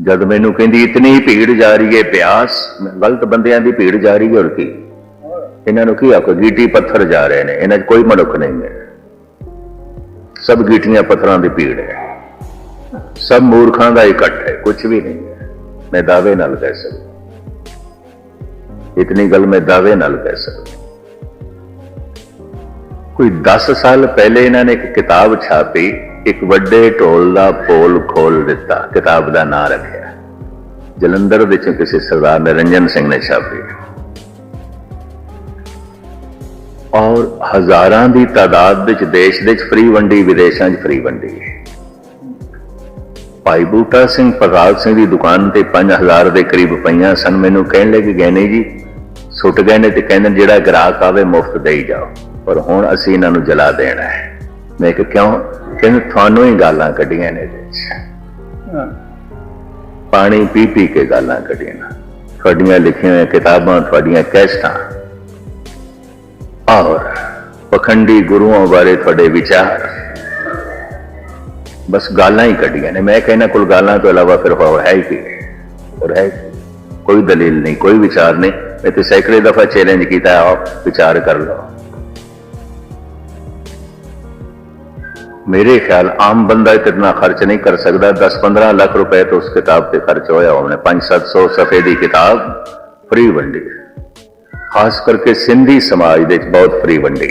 ਜਦ ਮੈਨੂੰ ਕਹਿੰਦੀ, ਇਤਨੀ ਭੀੜ ਜਾ ਰਹੀ ਹੈ ਪਿਆਸ ਗਲਤ ਬੰਦਿਆਂ ਦੀ ਭੀੜ ਜਾ ਰਹੀ ਹੈ ਹੋਰ ਕੀ। ਇਹਨਾਂ ਨੂੰ ਕੀ ਆਖੋ, ਗੀਟੀ ਪੱਥਰ ਜਾ ਰਹੇ ਨੇ, ਇਹਨਾਂ 'ਚ ਕੋਈ ਮਨੁੱਖ ਨਹੀਂ ਹੈ। ਸਭ ਗੀਟੀਆਂ ਪੱਥਰਾਂ ਦੀ ਭੀੜ ਹੈ। ਸਭ ਮੂਰਖਾਂ ਦਾ ਇਕੱਠ ਹੈ ਕੁਝ ਵੀ ਨਹੀਂ ਹੈ। ਮੈਂ ਦਾਅਵੇ ਨਾਲ ਕਹਿ ਸਕਦਾ ਇਤਨੀ ਗੱਲ ਮੈਂ ਦਾਅਵੇ ਨਾਲ ਕਹਿ ਸਕਦਾ ਕੋਈ 10 ਸਾਲ ਪਹਿਲੇ ਇਹਨਾਂ ਨੇ ਇੱਕ ਕਿਤਾਬ ਛਾਪੀ ਇੱਕ ਵੱਡੇ ਢੋਲ ਦਾ ਪੋਲ ਖੋਲ ਦਿੱਤਾ, ਕਿਤਾਬ ਦਾ ਨਾਂ ਰੱਖਿਆ। ਜਲੰਧਰ ਵਿੱਚ ਕਿਸੇ ਸਰਦਾਰ ਨਿਰੰਜਨ ਸਿੰਘ ਨੇ ਛਾਪੀ ਔਰ ਹਜ਼ਾਰਾਂ ਦੀ ਤਾਦਾਦ ਵਿੱਚ ਦੇਸ਼ ਦੇ ਵਿੱਚ ਫ੍ਰੀ ਵੰਡੀ, ਵਿਦੇਸ਼ਾਂ 'ਚ ਫ੍ਰੀ ਵੰਡੀ। ਭਾਈ ਬੂਟਾ ਸਿੰਘ ਪ੍ਰਗਾਲ ਸਿੰਘ ਦੀ ਦੁਕਾਨ ਤੇ 5000 ਦੇ ਕਰੀਬ ਪਈਆਂ ਸਨ। ਮੈਨੂੰ ਕਹਿਣ ਲੱਗੇ ਗਏ ਜੀ, ਸੁੱਟ ਗਏ ਨੇ ਤੇ ਕਹਿੰਦੇ ਨੇ, ਜਿਹੜਾ ਗ੍ਰਾਹਕ ਆਵੇ ਮੁਫਤ ਦੇਈ ਜਾਓ, ਪਰ ਹੁਣ ਅਸੀਂ ਇਹਨਾਂ ਨੂੰ ਜਲਾ ਦੇਣਾ ਹੈ। ਮੈਂ ਕਿਹਾ ਕਿਉਂ? ਕਹਿੰਦੇ ਤੁਹਾਨੂੰ ਹੀ ਗਾਲਾਂ ਕੱਢੀਆਂ ਨੇ ਇਹਦੇ ਵਿੱਚ। ਪਾਣੀ ਪੀ ਪੀ ਕੇ ਗਾਲਾਂ ਕੱਢੀਆਂ। ਤੁਹਾਡੀਆਂ ਲਿਖੀਆਂ ਹੋਈਆਂ ਕਿਤਾਬਾਂ ਤੁਹਾਡੀਆਂ ਕੈਸਟਾਂ। ਔਰ ਪਖੰਡੀ ਗੁਰੂਆਂ ਬਾਰੇ ਤੁਹਾਡੇ ਵਿਚਾਰ। ਬਸ ਗਾਲਾਂ ਹੀ ਕੱਢੀਆਂ ਨੇ। ਮੈਂ ਕਹਿੰਦਾ ਕੋਲ ਗਾਲਾਂ ਤੋਂ ਇਲਾਵਾ ਫਿਰ ਹੋਰ ਹੈ ਹੀ ਕੀ? ਹੋਰ ਹੈ? ਕੋਈ ਦਲੀਲ ਨਹੀਂ ਕੋਈ ਵਿਚਾਰ ਨਹੀਂ। ਮੈਂ ਤੇ ਸੈਂਕੜੇ ਦਫਾ ਚੈਲੰਜ ਕੀਤਾ ਆਓ ਵਿਚਾਰ ਕਰ ਲਓ। ਮੇਰੇ ਖਿਆਲ ਆਮ ਬੰਦਾ ਇਤਨਾ ਖਰਚ ਨਹੀਂ ਕਰ ਸਕਦਾ। 10-15 ਲੱਖ ਰੁਪਏ ਤੋਂ ਉਸ ਕਿਤਾਬ ਤੇ ਖਰਚ ਹੋਇਆ ਉਹਨੇ। 5-700 ਸਫੇ ਦੀ ਕਿਤਾਬ ਫ੍ਰੀ ਵੰਡੀ। ਖਾਸ ਕਰਕੇ ਸਿੰਧੀ ਸਮਾਜ ਦੇ ਵਿੱਚ ਬਹੁਤ ਫਰੀ ਵੰਡੀ।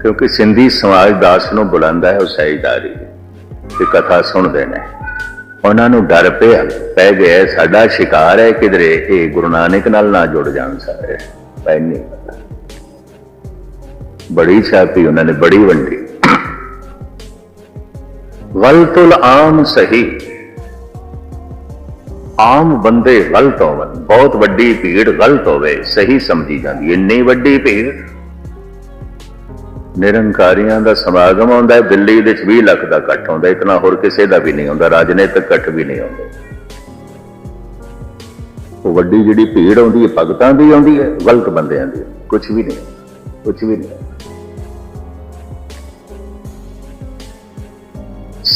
ਕਿਉਂਕਿ ਸਿੰਧੀ ਸਮਾਜ ਦਾਸ ਨੂੰ ਬੁਲਾਉਂਦਾ ਹੈ, ਉਹ ਸਹਿਜਦਾਰੀ ਤੇ ਕਥਾ ਸੁਣਦੇ ਨੇ। ਉਹਨਾਂ ਨੂੰ ਡਰ ਪਿਆ, ਪੈ ਗਿਆ, ਸਾਡਾ ਸ਼ਿਕਾਰ ਹੈ ਕਿਧਰੇ, ਇਹ ਗੁਰੂ ਨਾਨਕ ਨਾਲ ਨਾ ਜੁੜ ਜਾਣ ਸਾਰੇ। ਪੈ ਨਹੀਂ ਬੜੀ ਛਾਪੀ ਉਹਨਾਂ ਨੇ, ਬੜੀ ਵੰਡੀ। ਗਲਤੁਲ ਆਮ ਸਹੀ। ਆਮ ਬੰਦੇ ਗਲਤ ਹੋਵਨ ਬਹੁਤ ਵੱਡੀ ਭੀੜ ਗਲਤ ਹੋਵੇ ਸਹੀ ਸਮਝੀ ਜਾਂਦੀ ਇੰਨੀ ਵੱਡੀ ਭੀੜ, ਨਿਰੰਕਾਰੀਆਂ ਦਾ ਸਮਾਗਮ ਆਉਂਦਾ ਹੈ ਦਿੱਲੀ ਦੇ ਵਿੱਚ 20 ਲੱਖ ਦਾ ਇਕੱਠ ਆਉਂਦਾ ਇਤਨਾ ਹੋਰ ਕਿਸੇ ਦਾ ਵੀ ਨਹੀਂ ਆਉਂਦਾ, ਰਾਜਨੀਤਿਕ ਇਕੱਠ ਵੀ ਨਹੀਂ ਹੁੰਦੇ ਉਹ ਵੱਡੀ ਜਿਹੜੀ ਭੀੜ ਆਉਂਦੀ ਹੈ ਭਗਤਾਂ ਦੀ ਆਉਂਦੀ ਹੈ ਗਲਤ ਬੰਦਿਆਂ ਦੀ ਕੁਝ ਵੀ ਨਹੀਂ ਕੁਝ ਵੀ ਨਹੀਂ।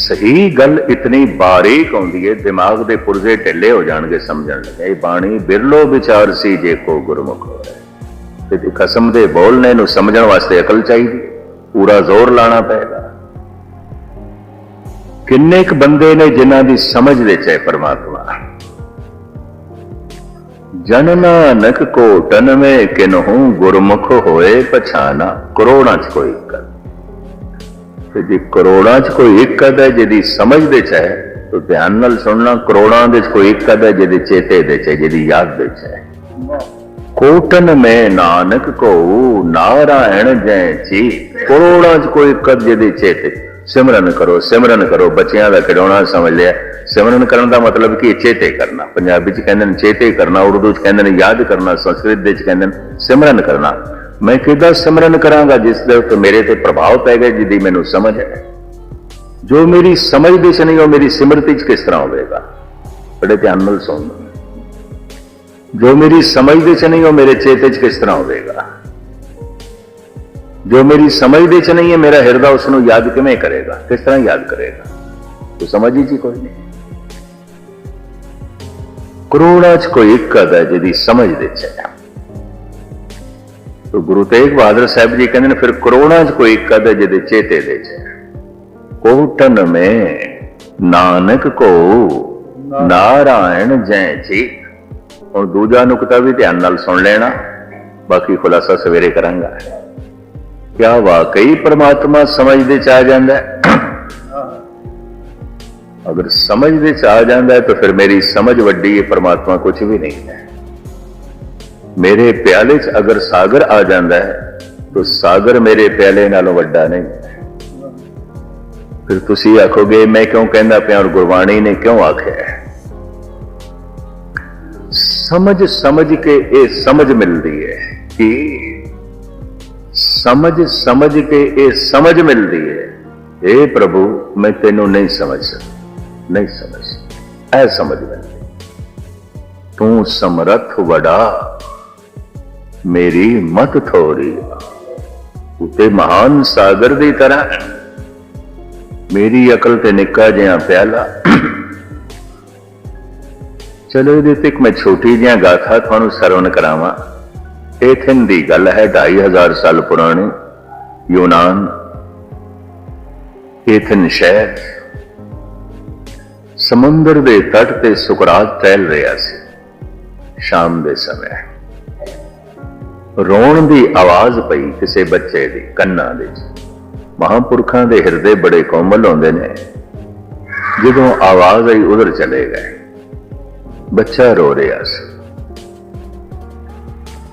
ਸਹੀ ਗੱਲ ਇਤਨੀ ਬਾਰੀਕ ਆਉਂਦੀ ਹੈ ਦਿਮਾਗ ਦੇ ਪੁਰਜ਼ੇ ਢਿੱਲੇ ਹੋ ਜਾਣਗੇ, ਸਮਝਣ ਲੱਗੇ। ਇਹ ਬਾਣੀ ਬਿਰਲੋ ਵਿਚਾਰ ਸੀ ਜੇ ਕੋ ਗੁਰਮੁਖ ਹੋਏ ਤੇ ਕਸਮ ਦੇ ਬੋਲਨੇ ਨੂੰ ਸਮਝਣ ਵਾਸਤੇ ਅਕਲ ਚਾਹੀਦੀ ਪੂਰਾ ਜ਼ੋਰ ਲਾਣਾ ਪਏਗਾ। ਕਿੰਨੇ ਕੁ ਬੰਦੇ ਨੇ ਜਿਨ੍ਹਾਂ ਦੀ ਸਮਝ ਵਿੱਚ ਹੈ ਪਰਮਾਤਮਾ? ਜਨ ਨਾਨਕ ਕੋ ਤਨ ਮੈਂ ਕਿਨਹੂ ਗੁਰਮੁਖ ਹੋਏ, ਪਛਾਨਾ ਕਰੋੜਾਂ ਚ ਕੋਈ ਕਰ ਤੇ ਜੇ ਕਰੋੜਾਂ ਚ ਕੋਈ ਇੱਕ ਅਦਾ ਜਿਹਦੀ ਸਮਝ ਦੇ ਚ ਹੈ, ਤਾਂ ਧਿਆਨ ਨਾਲ ਸੁਣਨਾ, ਕਰੋੜਾਂ ਦੇ ਚ ਕੋਈ ਇੱਕ ਅਦਾ ਜਿਹਦੇ ਚੇਤੇ ਦੇ ਚ ਜਿਹਦੀ ਯਾਦ ਦੇ ਚ ਹੈ। ਕੋਟਨ ਮੈਂ ਨਾਨਕ ਕੋ ਨਾਰਾਇਣ ਜੈ ਜੀ। ਕਰੋੜਾਂ ਚ ਕੋਈ ਇੱਕ ਜਿਹਦੇ ਚੇਤੇ। ਸਿਮਰਨ ਕਰੋ ਸਿਮਰਨ ਕਰੋ, ਬੱਚਿਆਂ ਦਾ ਖਿਡੌਣਾ ਸਮਝ ਲਿਆ। ਸਿਮਰਨ ਕਰਨ ਦਾ ਮਤਲਬ ਕੀ ਚੇਤੇ ਕਰਨਾ। ਪੰਜਾਬੀ ਚ ਕਹਿੰਦੇ ਨੇ, ਚੇਤੇ ਕਰਨਾ, ਉਰਦੂ ਚ ਕਹਿੰਦੇ ਨੇ, ਯਾਦ ਕਰਨਾ, ਸੰਸਕ੍ਰਿਤ ਦੇ ਚ ਕਹਿੰਦੇ ਨੇ, ਸਿਮਰਨ ਕਰਨਾ। ਮੈਂ ਕਿਦਾਂ ਸਿਮਰਨ ਕਰਾਂਗਾ ਜਿਸ ਦੇ ਉੱਤੇ ਮੇਰੇ ਤੇ ਪ੍ਰਭਾਵ ਪੈ ਗਿਆ ਜਿਹਦੀ ਮੈਨੂੰ ਸਮਝ ਹੈ? ਜੋ ਮੇਰੀ ਸਮਝ ਦੇ ਚ ਨਹੀਂ, ਉਹ ਮੇਰੀ ਸਿਮਰਤੀ ਚ ਕਿਸ ਤਰ੍ਹਾਂ ਹੋਵੇਗਾ? ਬੜੇ ਧਿਆਨ ਨਾਲ ਸੁਣਨਾ ਜੋ ਮੇਰੀ ਸਮਝ ਦੇ ਚ ਨਹੀਂ, ਉਹ ਮੇਰੇ ਚੇਤੇ ਚ ਕਿਸ ਤਰ੍ਹਾਂ ਹੋਵੇਗਾ? ਜੋ ਮੇਰੀ ਸਮਝ ਦੇ ਚ ਨਹੀਂ ਹੈ ਮੇਰਾ ਹਿਰਦਾ ਉਸ ਨੂੰ ਯਾਦ ਕਿਵੇਂ ਕਰੇਗਾ? ਕਿਸ ਤਰ੍ਹਾਂ ਯਾਦ ਕਰੇਗਾ? ਤੋ ਸਮਝ ਹੀ ਜੀ ਕੋਈ ਨਹੀਂ। ਕਰੋੜਾਂ ਚ ਕੋਈ ਇੱਕ ਹੈ ਜਿਹਦੀ ਸਮਝ ਦੇ ਚ ਹੈ? ਤੋ ਗੁਰੂ ਤੇਗ ਬਹਾਦਰ ਸਾਹਿਬ ਜੀ ਕਹਿੰਦੇ ਨੇ ਫਿਰ ਕਰੋੜਾਂ ਚ ਕੋਈ ਇੱਕ ਅਦਾ ਜਿਹਦੇ ਚੇਤੇ ਦੇ ਚ ਕੋਟਨ ਮੈਂ ਨਾਨਕ ਕੋ ਨਾਰਾਇਣ। ਜੈ ਜੀ। ਹੁਣ ਦੂਜਾ ਨੁਕਤਾ ਵੀ ਧਿਆਨ ਨਾਲ ਸੁਣ ਲੈਣਾ ਬਾਕੀ ਖੁਲਾਸਾ ਸਵੇਰੇ ਕਰਾਂਗਾ। ਕਿਆ ਵਾਕਈ ਪ੍ਰਮਾਤਮਾ ਸਮਝ ਦੇ ਚ ਆ ਜਾਂਦਾ ਹੈ? ਅਗਰ ਸਮਝ ਦੇ ਚ ਆ ਜਾਂਦਾ ਹੈ ਤਾਂ ਫਿਰ ਮੇਰੀ ਸਮਝ ਵੱਡੀ ਹੈ ਪ੍ਰਮਾਤਮਾ ਕੁਝ ਵੀ ਨਹੀਂ ਹੈ। ਮੇਰੇ ਪਿਆਲੇ 'ਚ ਅਗਰ ਸਾਗਰ ਆ ਜਾਂਦਾ ਹੈ, ਤਾਂ ਸਾਗਰ ਮੇਰੇ ਪਿਆਲੇ ਨਾਲੋਂ ਵੱਡਾ ਨਹੀਂ। ਫਿਰ ਤੁਸੀਂ ਆਖੋਗੇ, ਮੈਂ ਕਿਉਂ ਕਹਿੰਦਾ ਪਿਆ ਔਰ ਗੁਰਬਾਣੀ ਨੇ ਕਿਉਂ ਆਖਿਆ ਸਮਝ ਸਮਝ ਕੇ ਇਹ ਸਮਝ ਮਿਲਦੀ ਹੈ ਕਿ ਸਮਝ ਸਮਝ ਕੇ ਇਹ ਸਮਝ ਮਿਲਦੀ ਹੈ اے ਪ੍ਰਭੂ, ਮੈਂ ਤੈਨੂੰ ਨਹੀਂ ਸਮਝ ਸਕਦਾ, ਨਹੀਂ ਸਮਝ ਸਕਦਾ, ਐ ਸਮਝ ਮਿਲਦੀ ਤੂੰ ਸਮਰੱਥ ਵਡਾ ਮੇਰੀ ਮਤ ਥੋੜੀ ਉਤੇ ਮਹਾਨ ਸਾਗਰ ਦੀ ਤਰ੍ਹਾਂ ਮੇਰੀ ਅਕਲ ਤੇ ਨਿੱਕਾ ਜਿਹਾ ਪਿਆਲਾ। ਚਲੋ ਇਹਦੇ ਉੱਤੇ ਮੈਂ ਛੋਟੀ ਜਿਹਾ ਗਾਥਾ ਤੁਹਾਨੂੰ ਸਰਵਣ ਕਰਾਵਾਂ। ਏਥਨ ਦੀ ਗੱਲ ਹੈ 2500 ਸਾਲ ਪੁਰਾਣੀ, ਯੂਨਾਨ। ਏਥਨ ਸ਼ਹਿਰ। ਸਮੁੰਦਰ ਦੇ ਤੱਟ ਤੇ ਸੁਕਰਾਤ ਟਹਿਲ ਰਿਹਾ ਸੀ। ਸ਼ਾਮ ਦੇ ਸਮੇਂ। ਰੋਣ ਦੀ ਆਵਾਜ਼ ਪਈ ਕਿਸੇ ਬੱਚੇ ਦੇ ਕੰਨਾਂ ਦੇ ਮਹਾਂਪੁਰਖਾਂ ਦੇ ਹਿਰਦੇ ਬੜੇ ਕੋਮਲ ਹੁੰਦੇ ਨੇ। ਜਦੋਂ ਆਵਾਜ਼ ਆਈ ਉਧਰ ਚਲੇ ਗਏ। ਬੱਚਾ ਰੋ ਰਿਹਾ ਸੀ।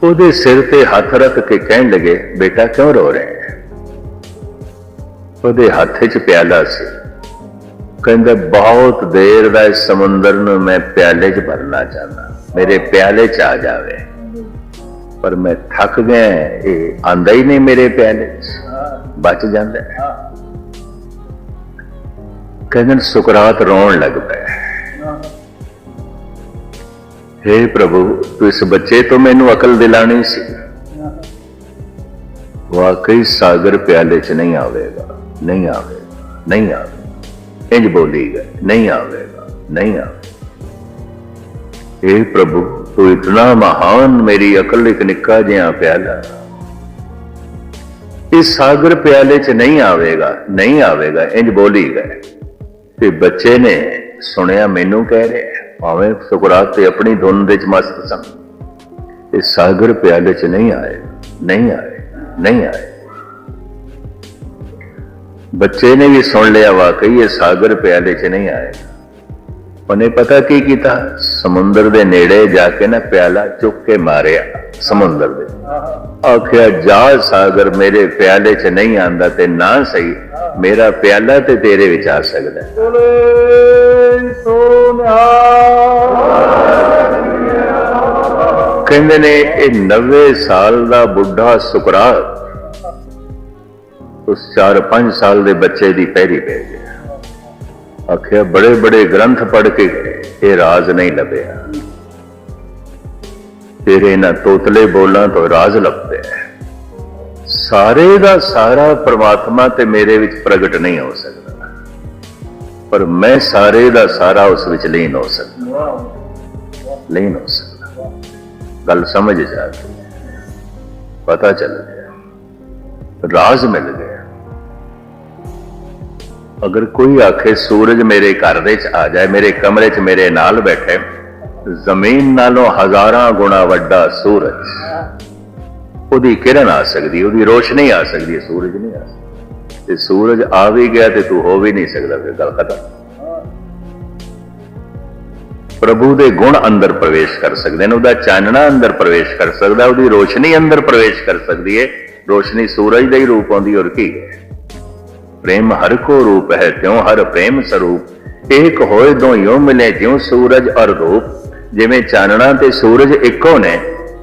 ਉਹਦੇ ਸਿਰ ਤੇ ਹੱਥ ਰੱਖ ਕੇ ਕਹਿਣ ਲੱਗੇ, ਬੇਟਾ, ਕਿਉਂ ਰੋ ਰਹੇ ਹੈ? ਉਹਦੇ ਹੱਥ 'ਚ ਪਿਆਲਾ ਸੀ। ਕਹਿੰਦਾ, ਬਹੁਤ ਦੇਰ ਦਾ ਇਸ ਸਮੁੰਦਰ ਨੂੰ ਮੈਂ ਪਿਆਲੇ 'ਚ ਭਰਨਾ ਚਾਹੁੰਦਾ। ਮੇਰੇ ਪਿਆਲੇ 'ਚ ਆ ਜਾਵੇ। ਪਰ ਮੈਂ ਥੱਕ ਗਿਆ, ਇਹ ਆਂਦਾ ਹੀ ਨਹੀਂ ਮੇਰੇ ਪਿਆਲੇ 'ਚ ਬਚ ਜਾਂਦਾ ਕਹਿੰਦੇ ਸੁਕਰਾਤ ਰੋਣ ਲੱਗ ਪਿਆ हे ਪ੍ਰਭੂ, ਤੂੰ ਇਸ ਬੱਚੇ ਤੋਂ ਮੈਨੂੰ ਅਕਲ ਦਿਲਾਣੀ ਸੀ। ਵਾਕਈ ਸਾਗਰ ਪਿਆਲੇ 'ਚ ਨਹੀਂ ਆਵੇਗਾ ਨਹੀਂ ਆਵੇਗਾ ਨਹੀਂ ਆਵੇਗਾ। ਇੰਜ ਬੋਲੀਗਾ ਨਹੀਂ ਆਵੇਗਾ ਨਹੀਂ ਆਵੇਗਾ। हे ਪ੍ਰਭੂ ਤੂੰ ਇਤਨਾ ਮਹਾਨ ਮੇਰੀ ਅਕਲ ਇੱਕ ਨਿੱਕਾ ਜਿਹਾ ਪਿਆਲਾ। ਇਸ ਸਾਗਰ ਪਿਆਲੇ 'ਚ ਨਹੀਂ ਆਵੇਗਾ ਨਹੀਂ ਆਵੇਗਾ ਇੰਜ ਬੋਲੀ ਗਏ। ਤੇ ਬੱਚੇ ਨੇ ਸੁਣਿਆ ਮੈਨੂੰ ਕਹਿ ਰਿਹਾ, ਭਾਵੇਂ ਸੁਕਰਾਤ ਤੇ ਆਪਣੀ ਧੁਨ ਦੇ ਚ ਮਸਤ ਸਨ। ਇਹ ਸਾਗਰ ਪਿਆਲੇ 'ਚ ਨਹੀਂ ਆਏ ਨਹੀਂ ਆਏ ਨਹੀਂ ਆਏ। ਬੱਚੇ ਨੇ ਵੀ ਸੁਣ ਲਿਆ ਵਾਕਈ ਇਹ ਸਾਗਰ ਪਿਆਲੇ 'ਚ ਨਹੀਂ ਆਏਗਾ ਉਹਨੇ ਪਤਾ ਕੀ ਕੀਤਾ ਸਮੁੰਦਰ ਦੇ ਨੇੜੇ ਜਾ ਕੇ ਨਾ ਪਿਆਲਾ ਚੁੱਕ ਕੇ ਮਾਰਿਆ ਸਮੁੰਦਰ ਦੇ ਆਖਿਆ ਜਾ ਸਾਗਰ ਮੇਰੇ ਪਿਆਲੇ 'ਚ ਨਹੀਂ ਆਂਦਾ ਤੇ ਨਾ ਸਹੀ ਮੇਰਾ ਪਿਆਲਾ ਤੇ ਤੇਰੇ ਵਿੱਚ ਆ ਸਕਦਾ। ਬੋਲੇ ਕਹਿੰਦੇ ਨੇ ਇਹ 90 ਸਾਲ ਦਾ ਬੁੱਢਾ ਸੁਕਰਾਤ ਉਸ 4-5 ਸਾਲ ਦੇ ਬੱਚੇ ਦੀ ਪੈਰੀ ਪੈ ਗਿਆ ਆਖਿਆ, ਬੜੇ ਬੜੇ ਗ੍ਰੰਥ ਪੜ੍ਹ ਕੇ ਇਹ ਰਾਜ਼ ਨਹੀਂ ਲੱਭਿਆ। ਤੇਰੇ ਨਾ ਤੋਤਲੇ ਬੋਲਾਂ ਤੋਂ ਰਾਜ਼ ਲੱਭਦੇ ਸਾਰੇ ਦਾ ਸਾਰਾ ਪ੍ਰਮਾਤਮਾ ਤੇ ਮੇਰੇ ਵਿੱਚ ਪ੍ਰਗਟ ਨਹੀਂ ਹੋ ਸਕਦਾ। ਪਰ ਮੈਂ ਸਾਰੇ ਦਾ ਸਾਰਾ ਉਸ ਵਿੱਚ ਲੀਨ ਹੋ ਸਕਦਾ। ਲੀਨ ਹੋ ਸਕਦਾ। ਗੱਲ ਸਮਝ ਜਾ ਪਤਾ ਚੱਲ ਗਿਆ। ਰਾਜ਼ ਮਿਲ ਗਿਆ। ਅਗਰ ਕੋਈ ਆਖੇ, ਸੂਰਜ ਮੇਰੇ ਘਰ ਦੇ ਚ ਆ ਜਾਏ, ਮੇਰੇ ਕਮਰੇ ਚ ਮੇਰੇ ਨਾਲ ਬੈਠੇ, ਜ਼ਮੀਨ ਨਾਲੋਂ ਹਜ਼ਾਰਾਂ ਗੁਣਾ ਵੱਡਾ ਸੂਰਜ। ਉਹਦੀ ਕਿਰਨ ਆ ਸਕਦੀ, ਉਹਦੀ ਰੋਸ਼ਨੀ ਆ ਸਕਦੀ, ਸੂਰਜ ਨਹੀਂ ਆ ਸਕਦਾ। ਤੇ ਸੂਰਜ ਆ ਵੀ ਗਿਆ ਤੇ ਤੂੰ ਹੋ ਵੀ ਨਹੀਂ ਸਕਦਾ, ਫਿਰ ਗੱਲ ਖਤਮ। ਪ੍ਰਭੂ ਦੇ ਗੁਣ ਅੰਦਰ ਪ੍ਰਵੇਸ਼ ਕਰ ਸਕਦੇ ਨੇ, ਉਹਦਾ ਚਾਨਣਾ ਅੰਦਰ ਪ੍ਰਵੇਸ਼ ਕਰ ਸਕਦਾ, ਉਹਦੀ ਰੋਸ਼ਨੀ ਅੰਦਰ ਪ੍ਰਵੇਸ਼ ਕਰ ਸਕਦੀ ਹੈ ਰੋਸ਼ਨੀ ਸੂਰਜ ਦਾ ਹੀ ਰੂਪ ਆਉਂਦੀ ਔਰ ਕੀ ਹੈ? ਪ੍ਰੇਮ ਹਰ ਕੋ ਰੂਪ ਹੈ, ਤਿਉ ਹਰ ਪ੍ਰੇਮ ਸਰੂਪ। ਏਕ ਹੋਏ ਦੋ ਯੋ ਮਿਲੇ, ਜਿਉ ਸੂਰਜ ਔਰ ਰੂਪ। ਜਿਵੇਂ ਚਾਨਣਾ ਤੇ ਸੂਰਜ ਇੱਕੋ ਨੇ,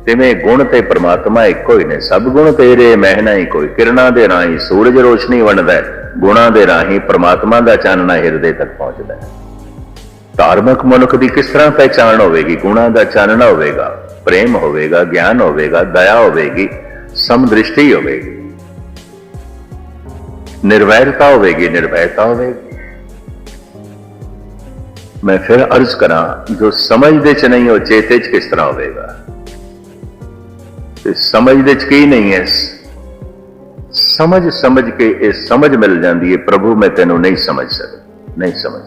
ਤਿਵੇਂ ਗੁਣ ਤੇ ਪ੍ਰਮਾਤਮਾ ਇੱਕੋ ਹੀ ਨੇ। ਸਭ ਗੁਣ ਤੇਰੇ ਮਹਿਨਾ ਹੀ ਕੋਈ। ਕਿਰਨਾਂ ਦੇ ਰਾਹੀਂ ਸੂਰਜ ਰੋਸ਼ਨੀ ਵੰਡਦਾ ਹੈ, ਗੁਣਾਂ ਦੇ ਰਾਹੀਂ ਪ੍ਰਮਾਤਮਾ ਦਾ ਚਾਨਣਾ ਹਿਰਦੇ ਤੱਕ ਪਹੁੰਚਦਾ ਹੈ। ਧਾਰਮਿਕ ਮਨੁੱਖ ਦੀ ਕਿਸ ਤਰ੍ਹਾਂ ਪਹਿਚਾਣ ਹੋਵੇਗੀ? ਗੁਣਾਂ ਦਾ ਚਾਨਣਾ ਹੋਵੇਗਾ, ਪ੍ਰੇਮ ਹੋਵੇਗਾ, ਗਿਆਨ ਹੋਵੇਗਾ, ਦਇਆ ਹੋਵੇਗੀ, ਸਮਦ੍ਰਿਸ਼ਟੀ ਹੋਵੇਗੀ। ਨਿਰਵੈਰਤਾ ਹੋਵੇਗੀ ਨਿਰਭੈਤਾ ਹੋਵੇਗੀ। ਮੈਂ ਫਿਰ ਅਰਜ਼ ਕਰਾਂ ਜੋ ਸਮਝਦੇ ਚ ਨਹੀਂ ਉਹ ਚੇਤੇ ਚ ਕਿਸ ਤਰ੍ਹਾਂ ਹੋਵੇਗਾ? ਤੇ ਸਮਝਦੇ ਚ ਕੀ ਨਹੀਂ ਹੈ ਸਮਝ ਸਮਝ ਕੇ ਇਹ ਸਮਝ ਮਿਲ ਜਾਂਦੀ ਹੈ ਪ੍ਰਭੂ ਮੈਂ ਤੈਨੂੰ ਨਹੀਂ ਸਮਝ ਸਕਦਾ ਨਹੀਂ ਸਮਝ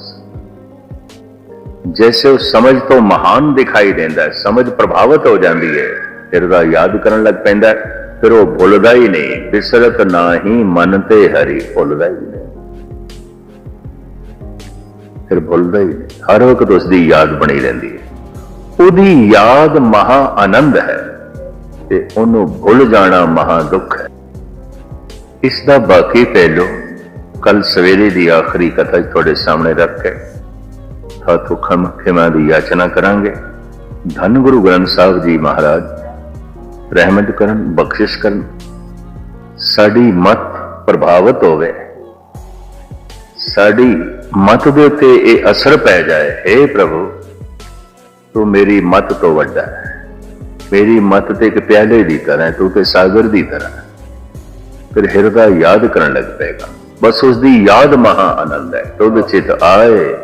ਜੈਸੇ ਉਹ ਸਮਝ ਤੋਂ ਮਹਾਨ ਦਿਖਾਈ ਦਿੰਦਾ ਸਮਝ ਪ੍ਰਭਾਵਿਤ ਹੋ ਜਾਂਦੀ ਹੈ ਫਿਰ ਯਾਦ ਕਰਨ ਲੱਗ ਪੈਂਦਾ ਹੈ, ਫਿਰ ਉਹ ਭੁੱਲਦਾ ਹੀ ਨਹੀਂ, ਬਿਸਰਤ ਨਾਹੀ ਮਨ ਤੇ ਹਰੀ ਭੁੱਲਦਾ ਹੀ ਨਹੀਂ। ਫਿਰ ਭੁੱਲਦਾ ਹੀ ਨਹੀਂ, ਹਰ ਵਕਤ ਉਸ ਦੀ ਯਾਦ ਬਣੀ ਰਹਿੰਦੀ ਹੈ। ਉਹਦੀ ਯਾਦ ਮਹਾ ਆਨੰਦ ਹੈ ਤੇ ਉਹਨੂੰ ਭੁੱਲ ਜਾਣਾ ਮਹਾ ਦੁੱਖ ਹੈ। ਇਸ ਦਾ ਬਾਕੀ ਪਹਿਲੂ ਕੱਲ ਸਵੇਰੇ ਦੀ ਆਖਰੀ ਕਥਾ 'ਚ ਤੁਹਾਡੇ ਸਾਹਮਣੇ ਰੱਖ ਕੇ ਸਾਥੋਂ ਖਮ ਖਿਮਾ ਦੀ ਯਾਚਨਾ ਕਰਾਂਗੇ। ਧੰਨ ਗੁਰੂ ਗ੍ਰੰਥ ਸਾਹਿਬ ਜੀ ਮਹਾਰਾਜ ਰਹਿਮਤ ਕਰਨ, ਬਖਸ਼ਿਸ਼ ਕਰਨ। ਸਾਡੀ ਮਤ ਪ੍ਰਭਾਵਿਤ ਹੋਵੇ। ਸਾਡੀ ਮਤ ਦੇ ਉੱਤੇ ਇਹ ਅਸਰ ਪੈ ਜਾਏ। हे ਪ੍ਰਭੂ, ਤੂੰ ਮੇਰੀ ਮਤ ਤੋਂ ਵੱਡਾ ਹੈ। ਮੇਰੀ ਮਤ ਤੇ ਇੱਕ ਪਿਆਲੇ ਦੀ ਤਰ੍ਹਾਂ ਤੂੰ ਤੇ ਸਾਗਰ ਦੀ ਤਰ੍ਹਾਂ ਫਿਰ ਹਿਰਦਾ ਯਾਦ ਕਰਨ ਲੱਗ ਪਏਗਾ। ਬਸ ਉਸ ਦੀ ਯਾਦ ਮਹਾ ਆਨੰਦ ਹੈ। ਤੁਧ ਚਿਤ ਆਏ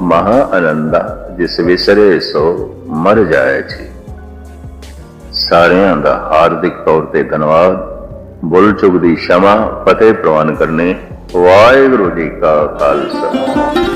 ਮਹਾ ਆਨੰਦਾ, ਜਿਸ ਵਿਸਰੇ ਸੋ ਮਰ ਜਾਏ ਜੀ। ਸਾਰਿਆਂ ਦਾ ਹਾਰਦਿਕ ਤੌਰ ਤੇ ਧੰਨਵਾਦ। ਬੁੱਲ ਚੁੱਕ ਦੀ ਸ਼ਮਾ ਫਤਿਹ ਪ੍ਰਵਾਨ ਕਰਨੇ ਵਾਹਿਗੁਰੂ ਜੀ ਕਾ ਖਾਲਸਾ।